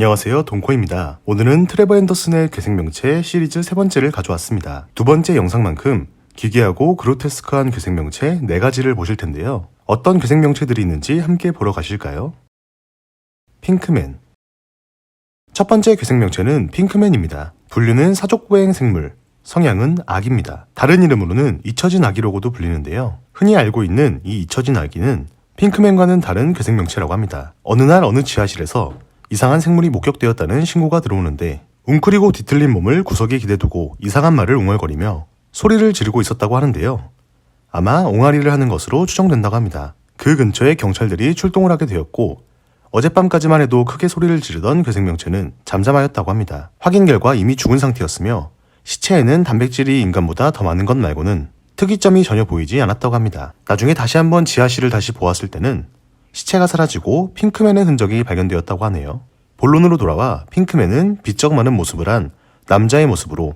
안녕하세요 동코입니다. 오늘은 트레버 앤더슨의 괴생명체 시리즈 세 번째를 가져왔습니다. 두 번째 영상만큼 기괴하고 그로테스크한 괴생명체 네 가지를 보실 텐데요. 어떤 괴생명체들이 있는지 함께 보러 가실까요? 핑크맨 첫 번째 괴생명체는 핑크맨입니다. 분류는 사족보행 생물, 성향은 악입니다. 다른 이름으로는 잊혀진 아기라고도 불리는데요. 흔히 알고 있는 이 잊혀진 아기는 핑크맨과는 다른 괴생명체라고 합니다. 어느 날 어느 지하실에서 이상한 생물이 목격되었다는 신고가 들어오는데 웅크리고 뒤틀린 몸을 구석에 기대두고 이상한 말을 웅얼거리며 소리를 지르고 있었다고 하는데요. 아마 옹알이를 하는 것으로 추정된다고 합니다. 그 근처에 경찰들이 출동을 하게 되었고 어젯밤까지만 해도 크게 소리를 지르던 괴생명체는 잠잠하였다고 합니다. 확인 결과 이미 죽은 상태였으며 시체에는 단백질이 인간보다 더 많은 것 말고는 특이점이 전혀 보이지 않았다고 합니다. 나중에 다시 한번 지하실을 다시 보았을 때는 시체가 사라지고 핑크맨의 흔적이 발견되었다고 하네요. 본론으로 돌아와 핑크맨은 비쩍 마른 모습을 한 남자의 모습으로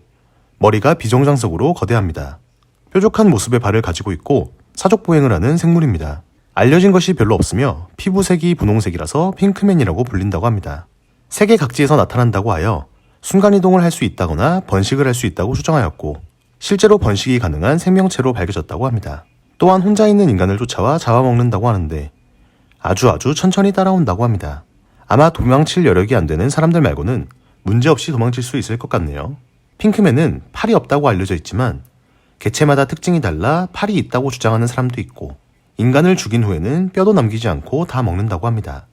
머리가 비정상적으로 거대합니다. 뾰족한 모습의 발을 가지고 있고 사족보행을 하는 생물입니다. 알려진 것이 별로 없으며 피부색이 분홍색이라서 핑크맨이라고 불린다고 합니다. 세계 각지에서 나타난다고 하여 순간이동을 할 수 있다거나 번식을 할 수 있다고 추정하였고 실제로 번식이 가능한 생명체로 밝혀졌다고 합니다. 또한 혼자 있는 인간을 쫓아와 잡아먹는다고 하는데 아주 아주 천천히 따라온다고 합니다. 아마 도망칠 여력이 안 되는 사람들 말고는 문제없이 도망칠 수 있을 것 같네요. 핑크맨은 팔이 없다고 알려져 있지만 개체마다 특징이 달라 팔이 있다고 주장하는 사람도 있고 인간을 죽인 후에는 뼈도 남기지 않고 다 먹는다고 합니다.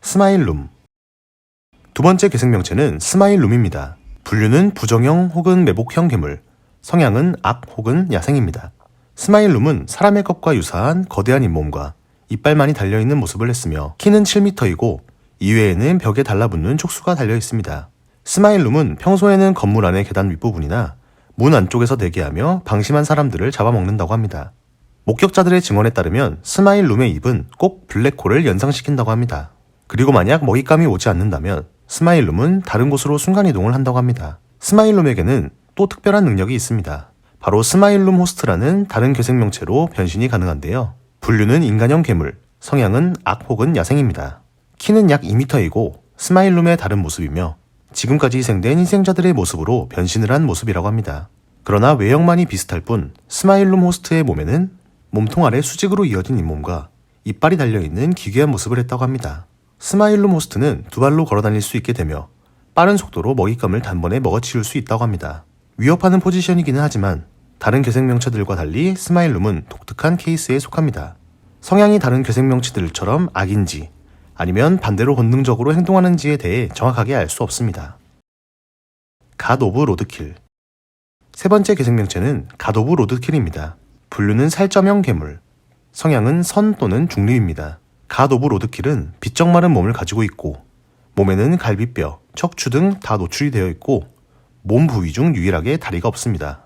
스마일룸 두 번째 괴생명체는 스마일룸입니다. 분류는 부정형 혹은 매복형 괴물, 성향은 악 혹은 야생입니다. 스마일룸은 사람의 것과 유사한 거대한 잇몸과 이빨만이 달려있는 모습을 했으며 키는 7m이고 이외에는 벽에 달라붙는 촉수가 달려 있습니다. 스마일룸은 평소에는 건물 안의 계단 윗부분이나 문 안쪽에서 대기하며 방심한 사람들을 잡아먹는다고 합니다. 목격자들의 증언에 따르면 스마일룸의 입은 꼭 블랙홀을 연상시킨다고 합니다. 그리고 만약 먹잇감이 오지 않는다면 스마일룸은 다른 곳으로 순간이동을 한다고 합니다. 스마일룸에게는 또 특별한 능력이 있습니다. 바로 스마일룸 호스트라는 다른 괴생명체로 변신이 가능한데요. 분류는 인간형 괴물, 성향은 악 혹은 야생입니다. 키는 약 2m이고 스마일룸의 다른 모습이며 지금까지 희생된 희생자들의 모습으로 변신을 한 모습이라고 합니다. 그러나 외형만이 비슷할 뿐 스마일룸 호스트의 몸에는 몸통 아래 수직으로 이어진 잇몸과 이빨이 달려있는 기괴한 모습을 했다고 합니다. 스마일룸 호스트는 두 발로 걸어 다닐 수 있게 되며 빠른 속도로 먹잇감을 단번에 먹어치울 수 있다고 합니다. 위협하는 포지션이기는 하지만 다른 괴생명체들과 달리 스마일룸은 독특한 케이스에 속합니다. 성향이 다른 괴생명체들처럼 악인지 아니면 반대로 본능적으로 행동하는지에 대해 정확하게 알 수 없습니다. 갓 오브 로드킬 세 번째 괴생명체는 갓 오브 로드킬입니다. 분류는 살점형 괴물, 성향은 선 또는 중립입니다. 갓 오브 로드킬은 비쩍 마른 몸을 가지고 있고 몸에는 갈비뼈, 척추 등 다 노출이 되어 있고 몸 부위 중 유일하게 다리가 없습니다.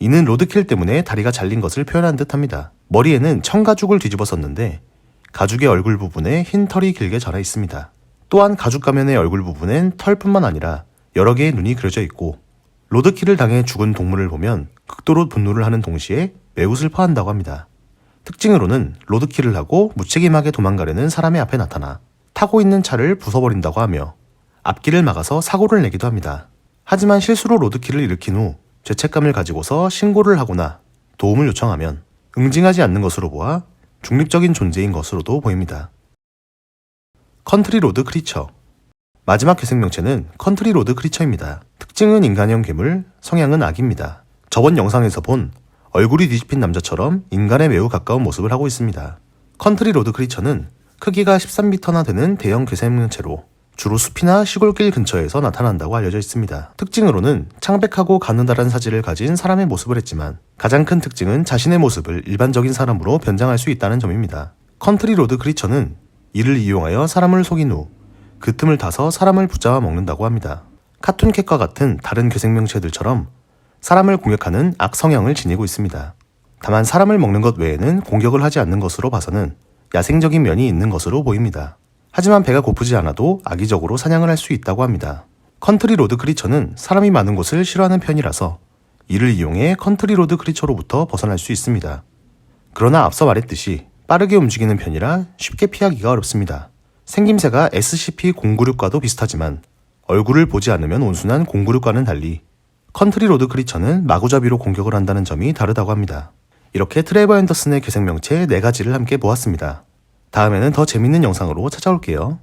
이는 로드킬 때문에 다리가 잘린 것을 표현한 듯 합니다. 머리에는 청가죽을 뒤집어 썼는데 가죽의 얼굴 부분에 흰 털이 길게 자라 있습니다. 또한 가죽 가면의 얼굴 부분엔 털뿐만 아니라 여러 개의 눈이 그려져 있고 로드킬을 당해 죽은 동물을 보면 극도로 분노를 하는 동시에 매우 슬퍼한다고 합니다. 특징으로는 로드킬을 하고 무책임하게 도망가려는 사람의 앞에 나타나 타고 있는 차를 부숴버린다고 하며 앞길을 막아서 사고를 내기도 합니다. 하지만 실수로 로드킬을 일으킨 후 죄책감을 가지고서 신고를 하거나 도움을 요청하면 응징하지 않는 것으로 보아 중립적인 존재인 것으로도 보입니다. 컨트리 로드 크리처 마지막 괴생명체는 컨트리 로드 크리처입니다. 특징은 인간형 괴물, 성향은 악입니다. 저번 영상에서 본 얼굴이 뒤집힌 남자처럼 인간에 매우 가까운 모습을 하고 있습니다. 컨트리 로드 크리처는 크기가 13m나 되는 대형 괴생명체로 주로 숲이나 시골길 근처에서 나타난다고 알려져 있습니다. 특징으로는 창백하고 가느다란 사지를 가진 사람의 모습을 했지만 가장 큰 특징은 자신의 모습을 일반적인 사람으로 변장할 수 있다는 점입니다. 컨트리 로드 크리처는 이를 이용하여 사람을 속인 후 그 틈을 타서 사람을 붙잡아 먹는다고 합니다. 카툰캣과 같은 다른 괴생명체들처럼 사람을 공격하는 악 성향을 지니고 있습니다. 다만 사람을 먹는 것 외에는 공격을 하지 않는 것으로 봐서는 야생적인 면이 있는 것으로 보입니다. 하지만 배가 고프지 않아도 악의적으로 사냥을 할 수 있다고 합니다. 컨트리 로드 크리처는 사람이 많은 곳을 싫어하는 편이라서 이를 이용해 컨트리 로드 크리처로부터 벗어날 수 있습니다. 그러나 앞서 말했듯이 빠르게 움직이는 편이라 쉽게 피하기가 어렵습니다. 생김새가 SCP-096과도 비슷하지만 얼굴을 보지 않으면 온순한 096과는 달리 컨트리 로드 크리처는 마구잡이로 공격을 한다는 점이 다르다고 합니다. 이렇게 트레버 앤더슨의 개생명체 4가지를 함께 보았습니다. 다음에는 더 재밌는 영상으로 찾아올게요.